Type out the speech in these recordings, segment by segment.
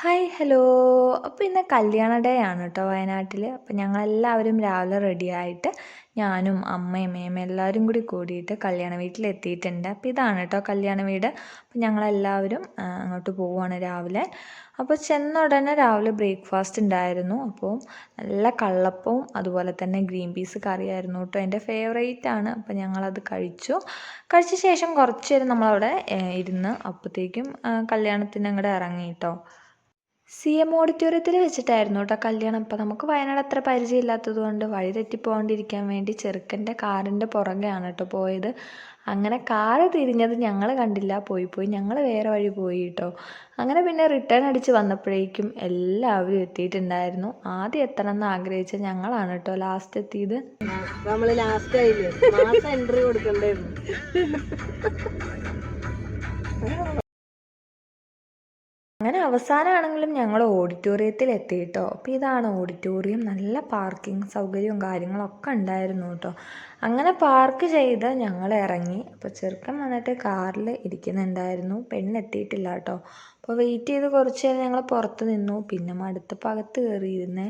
Hi hello അപ്പോൾ ഇന്ന് കല്യാണ ഡേ ആണ് കേട്ടോ വയനാട്ടിൽ അപ്പോൾ ഞങ്ങളെല്ലാവരും രാവിലെ റെഡി ആയിട്ട് ഞാനും അമ്മയും അമ്മയും എല്ലാവരും കൂടി കൂടിയിട്ട് കല്യാണ വീട്ടിൽ എത്തിയിട്ടുണ്ട്. അപ്പോൾ ഇതാണ് കേട്ടോ കല്യാണ വീട്. അപ്പോൾ ഞങ്ങളെല്ലാവരും അങ്ങോട്ട് പോവുകയാണ് രാവിലെ. അപ്പോൾ ചെന്ന ഉടനെ രാവിലെ ബ്രേക്ക്ഫാസ്റ്റ് ഉണ്ടായിരുന്നു. അപ്പോൾ നല്ല കള്ളപ്പവും അതുപോലെ തന്നെ ഗ്രീൻ പീസ് കറിയായിരുന്നു കേട്ടോ എന്റെ ഫേവറേറ്റ് ആണ്. അപ്പോൾ ഞങ്ങളത് കഴിച്ചു. കഴിച്ച ശേഷം കുറച്ച് നേരം നമ്മളവിടെ ഇരുന്ന് അപ്പോഴത്തേക്കും കല്യാണത്തിന് അങ്ങോട്ട് ഇറങ്ങി കേട്ടോ സി എം ഓഡിറ്റോറിയത്തിൽ വെച്ചിട്ടായിരുന്നു കേട്ടോ കല്യാണം. അപ്പോൾ നമുക്ക് വയനാട് അത്ര പരിചയമില്ലാത്തത് കൊണ്ട് വഴി തെറ്റിപ്പോകാണ്ടിരിക്കാൻ വേണ്ടി ചെറുക്കന്റെ കാറിന്റെ പുറകെയാണ് കേട്ടോ പോയത്. അങ്ങനെ കാറ് തിരിഞ്ഞത് ഞങ്ങൾ കണ്ടില്ല. പോയി പോയി ഞങ്ങൾ വേറെ വഴി പോയി കേട്ടോ. അങ്ങനെ പിന്നെ റിട്ടേൺ അടിച്ച് വന്നപ്പോഴേക്കും എല്ലാവരും എത്തിയിട്ടുണ്ടായിരുന്നു. ആദ്യം എത്തണം എന്ന് ആഗ്രഹിച്ച ഞങ്ങളാണ് കേട്ടോ ലാസ്റ്റ് എത്തിയത്. നമ്മൾ ലാസ്റ്റ് ആയില്ലേ? എൻട്രി കൊടുക്കണ്ടായിരുന്നു അങ്ങനെ അവസാനമാണെങ്കിലും ഞങ്ങൾ ഓഡിറ്റോറിയത്തിൽ എത്തി കേട്ടോ അപ്പോൾ ഇതാണ് ഓഡിറ്റോറിയം. നല്ല പാർക്കിംഗ് സൗകര്യവും കാര്യങ്ങളൊക്കെ ഉണ്ടായിരുന്നു കേട്ടോ. അങ്ങനെ പാർക്ക് ചെയ്ത് ഞങ്ങൾ ഇറങ്ങി. അപ്പോൾ ചെറുക്കൻ വന്നിട്ട് കാറിൽ ഇരിക്കുന്നുണ്ടായിരുന്നു. പെണ്ണെത്തിയിട്ടില്ല കേട്ടോ. അപ്പോൾ വെയിറ്റ് ചെയ്ത് കുറച്ച് നേരം ഞങ്ങൾ പുറത്ത് നിന്നു. പിന്നെ മടുത്തപ്പോൾ അകത്ത് കയറിയിരുന്നേ.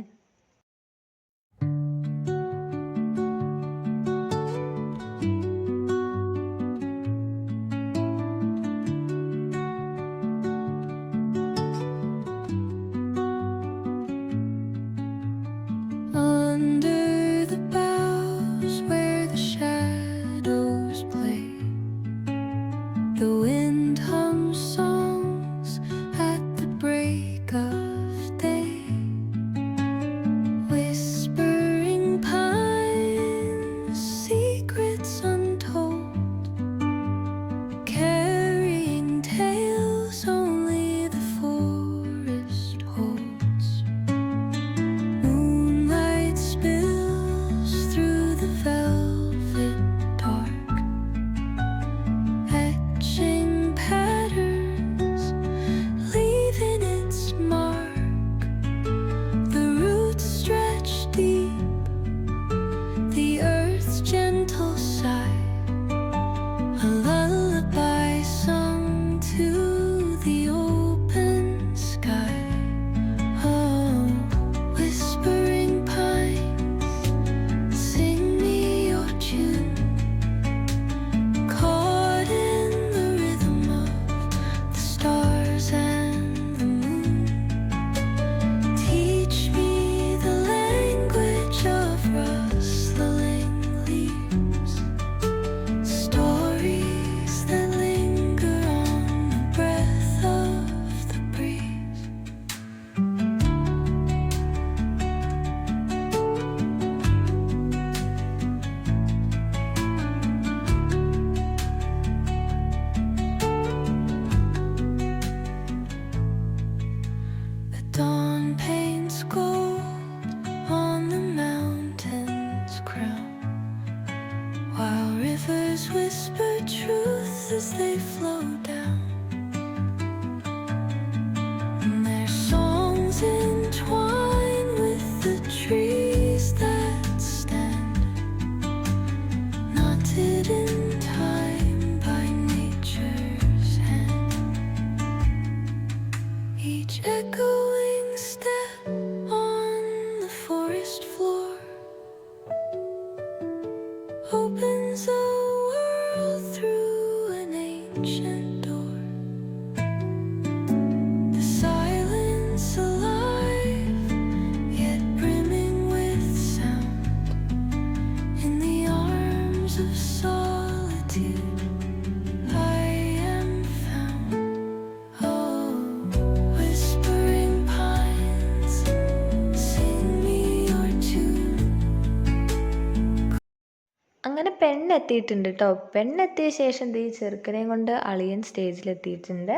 They flow down. And their songs entwine with the trees that stand, knotted in അങ്ങനെ പെണ്ണെത്തിയിട്ടുണ്ട് കേട്ടോ പെണ്ണെത്തിയ ശേഷം ഈ ചെറുക്കനെയും കൊണ്ട് അളിയൻ സ്റ്റേജിലെത്തിയിട്ടുണ്ട്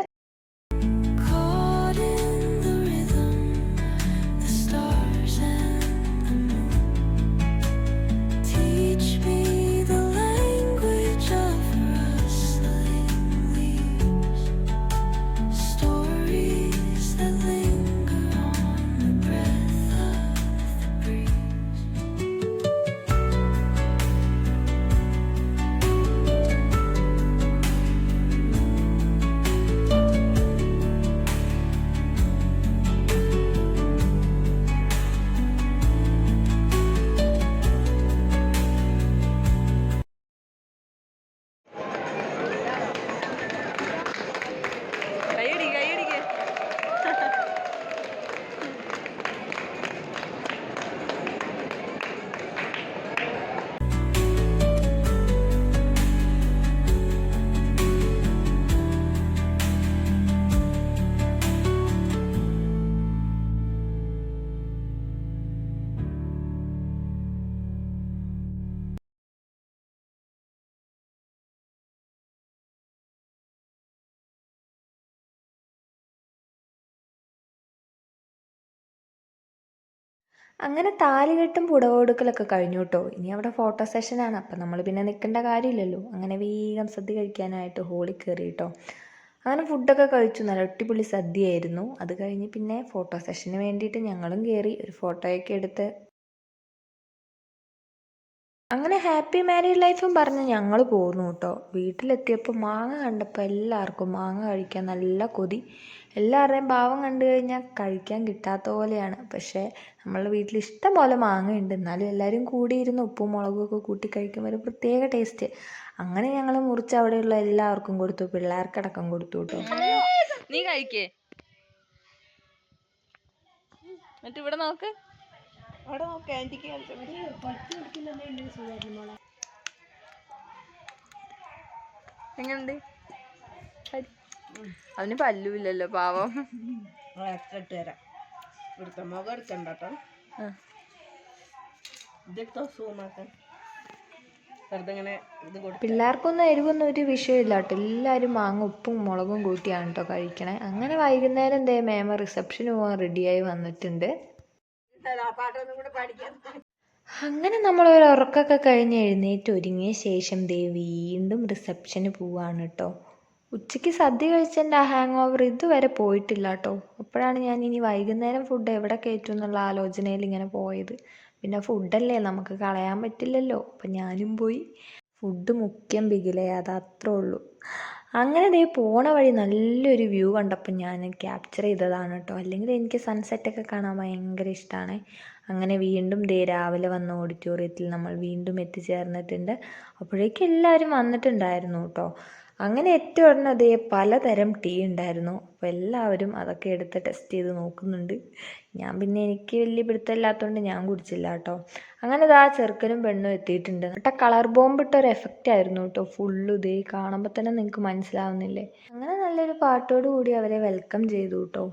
അങ്ങനെ താലികെട്ടും പുടവ കൊടുക്കലൊക്കെ കഴിഞ്ഞു കേട്ടോ ഇനി അവിടെ ഫോട്ടോ സെഷനാണ് അപ്പം നമ്മൾ പിന്നെ നിൽക്കേണ്ട കാര്യമില്ലല്ലോ. അങ്ങനെ വേഗം സദ്യ കഴിക്കാനായിട്ട് ഹോളിൽ കയറി കേട്ടോ അങ്ങനെ ഫുഡൊക്കെ കഴിച്ചു. നല്ല അടിപൊളി സദ്യയായിരുന്നു. അത് കഴിഞ്ഞ് പിന്നെ ഫോട്ടോ സെഷന് വേണ്ടിയിട്ട് ഞങ്ങളും കയറി ഒരു ഫോട്ടോയൊക്കെ എടുത്ത് അങ്ങനെ ഹാപ്പി മാരീഡ് ലൈഫും പറഞ്ഞ് ഞങ്ങൾ പോന്നു കേട്ടോ. വീട്ടിലെത്തിയപ്പോൾ മാങ്ങ കണ്ടപ്പോൾ എല്ലാവർക്കും മാങ്ങ കഴിക്കാൻ നല്ല കൊതി. എല്ലാവരുടെയും ഭാവം കണ്ടു കഴിഞ്ഞാൽ കഴിക്കാൻ കിട്ടാത്ത പോലെയാണ്. പക്ഷേ നമ്മളുടെ വീട്ടിൽ ഇഷ്ടം പോലെ മാങ്ങ ഉണ്ട് എന്നാലും എല്ലാവരും കൂടിയിരുന്ന് ഉപ്പും മുളകും ഒക്കെ കൂട്ടി കഴിക്കുമ്പോൾ ഒരു പ്രത്യേക ടേസ്റ്റ്. അങ്ങനെ ഞങ്ങൾ മുറിച്ച് അവിടെയുള്ള എല്ലാവർക്കും കൊടുത്തു. പിള്ളേർക്കടക്കം കൊടുത്തു കേട്ടോ. നീ കഴിക്കേ. എന്നിട്ട് ഇവിടെ നോക്ക്. അവിടെ നോക്ക് ആന്റിക്ക് എങ്ങനുണ്ട്? അവന് പല്ലുമില്ലല്ലോ പാവം. ഇട്ട് തരാം. ഇവിടുത്തെ മുഖം എടുക്കണ്ട കേട്ടോ. ഇതെടുത്തോ സൂമാക്കാൻ. പിള്ളേർക്കൊന്നും എരിവൊന്നും ഒരു വിഷയമില്ല കേട്ടോ. എല്ലാവരും മാങ്ങ ഉപ്പും മുളകും കൂട്ടിയാണ് കേട്ടോ കഴിക്കണേ. അങ്ങനെ വൈകുന്നേരം എന്തേ മേമ റിസപ്ഷന് പോകാൻ റെഡിയായി വന്നിട്ടുണ്ട്. പാട്ടൊന്നും അങ്ങനെ നമ്മൾ ഒരു ഉറക്കമൊക്കെ കഴിഞ്ഞ് എഴുന്നേറ്റ് ഒരുങ്ങിയ ശേഷം ദേ വീണ്ടും റിസപ്ഷന് പോവാണ് കേട്ടോ ഉച്ചയ്ക്ക് സദ്യ കഴിച്ചതിന്റെ ആ ഹാങ് ഓവർ ഇതുവരെ പോയിട്ടില്ല കേട്ടോ അപ്പോഴാണ് ഞാൻ ഇനി വൈകുന്നേരം ഫുഡ് എവിടെ കയറ്റും എന്നുള്ള ആലോചനയിൽ ഇങ്ങനെ പോയത്. പിന്നെ ഫുഡല്ലേ നമുക്ക് കളയാൻ പറ്റില്ലല്ലോ. അപ്പം ഞാനും പോയി. ഫുഡ് മുഖ്യം ബിഗിലേ അത് അത്രേ ഉള്ളൂ. അങ്ങനെ ദേ പോണ വഴി നല്ലൊരു വ്യൂ കണ്ടപ്പോൾ ഞാൻ ക്യാപ്ചർ ചെയ്തതാണ് കേട്ടോ. അല്ലെങ്കിൽ എനിക്ക് സൺസെറ്റൊക്കെ കാണാൻ ഭയങ്കര ഇഷ്ടമാണ് അങ്ങനെ വീണ്ടും ദേ രാവിലെ വന്ന ഓഡിറ്റോറിയത്തിൽ നമ്മൾ വീണ്ടും എത്തിച്ചേർന്നിട്ടുണ്ട്. അപ്പോഴേക്കും എല്ലാവരും വന്നിട്ടുണ്ടായിരുന്നു കേട്ടോ. അങ്ങനെ ഏറ്റവും ഉടനെ അതേ പലതരം ടീ ഉണ്ടായിരുന്നു. അപ്പോൾ എല്ലാവരും അതൊക്കെ എടുത്ത് ടെസ്റ്റ് ചെയ്ത് നോക്കുന്നുണ്ട്. ഞാൻ പിന്നെ എനിക്ക് വലിയ പിടുത്തമില്ലാത്തതുകൊണ്ട് ഞാൻ കുടിച്ചില്ല കേട്ടോ. അങ്ങനെ ഇതാ ചെറുക്കനും പെണ്ണും എത്തിയിട്ടുണ്ട്. എന്നിട്ട് കളർ ബോംബ് ഇട്ട ഒരു എഫക്റ്റ് ആയിരുന്നു കേട്ടോ. ഫുള്ള് ഇതേ കാണുമ്പോൾ തന്നെ നിങ്ങൾക്ക് മനസ്സിലാവുന്നില്ലേ? അങ്ങനെ നല്ലൊരു പാട്ടോട് കൂടി അവരെ വെൽക്കം ചെയ്തു കേട്ടോ.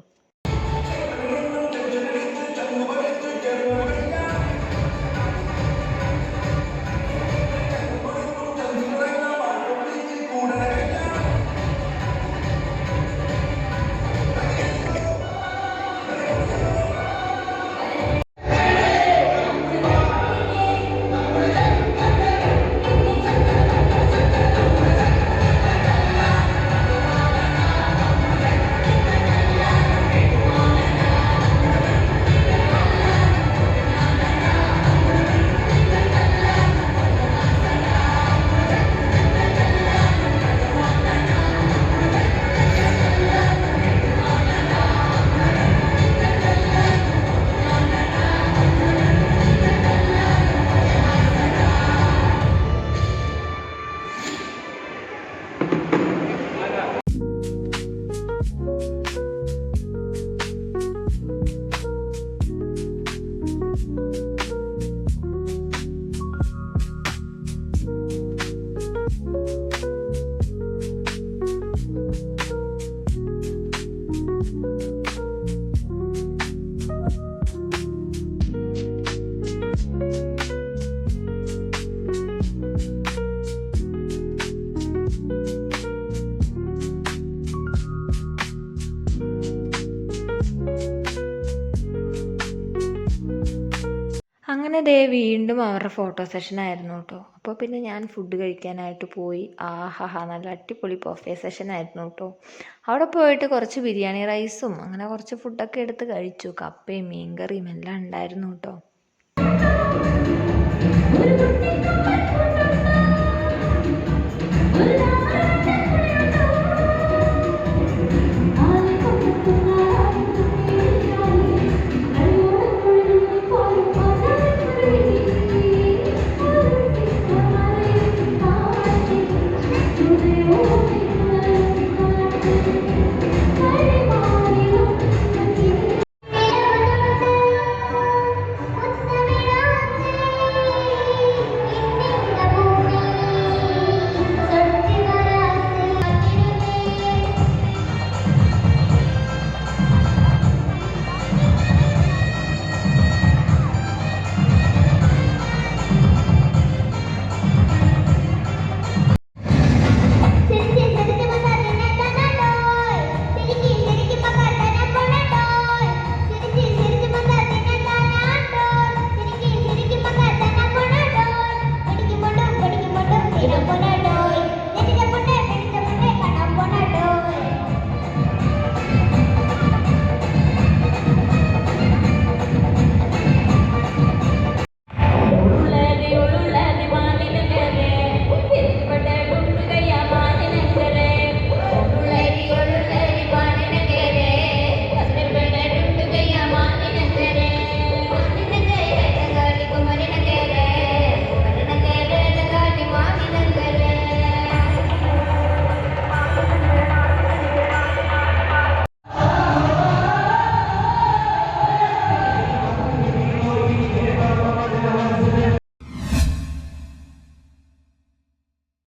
അങ്ങനെ ദേ വീണ്ടും അവരുടെ ഫോട്ടോ സെഷൻ ആയിരുന്നു കേട്ടോ അപ്പോൾ പിന്നെ ഞാൻ ഫുഡ് കഴിക്കാനായിട്ട് പോയി. ആഹാ നല്ല അടിപൊളി ബൊഫേ സെഷൻ ആയിരുന്നു കേട്ടോ അവിടെ പോയിട്ട് കുറച്ച് ബിരിയാണി റൈസും അങ്ങനെ കുറച്ച് ഫുഡൊക്കെ എടുത്ത് കഴിച്ചു. കപ്പയും മീൻകറിയും എല്ലാം ഉണ്ടായിരുന്നു കേട്ടോ